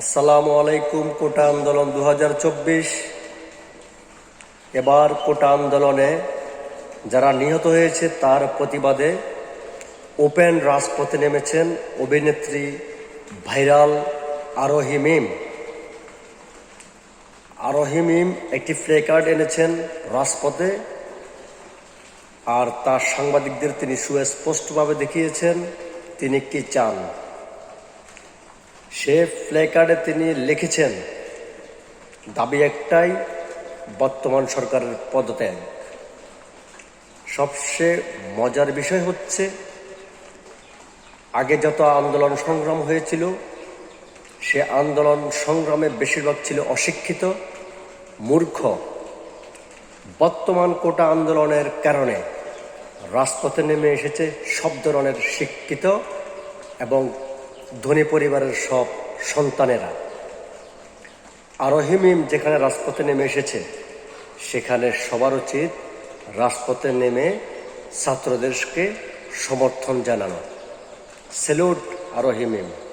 আসসালামু আলাইকুম, কোটা আন্দোলন দু হাজার চব্বিশ। এবার কোটা আন্দোলনে যারা নিহত হয়েছে, তার প্রতিবাদে ওপেন রাজপথে নেমেছেন অভিনেত্রী ভাইরাল আরোহী মিম। আরোহী মিম একটি প্লে কার্ড এনেছেন রাজপথে, আর তার সাংবাদিকদের তিনি সুস্পষ্টভাবে দেখিয়েছেন তিনি কি চান। সে প্লেকার্ডে তিনি লিখেছেন, দাবি একটাই, বর্তমান সরকারের পদত্যাগ। সবচেয়ে মজার বিষয় হচ্ছে, আগে যত আন্দোলন সংগ্রাম হয়েছিল, সে আন্দোলন সংগ্রামে বেশিরভাগ ছিল অশিক্ষিত, মূর্খ। বর্তমান কোটা আন্দোলনের কারণে রাজপথে নেমে এসেছে সব ধরনের শিক্ষিত এবং ধনী পরিবারের সব সন্তানেরা। আরোহিমিম যেখানে রাজপথে নেমে এসেছে, সেখানে সবার উচিত রাজপথে নেমে ছাত্রদেরকে সমর্থন জানানো। সেলুট আরোহিমিম।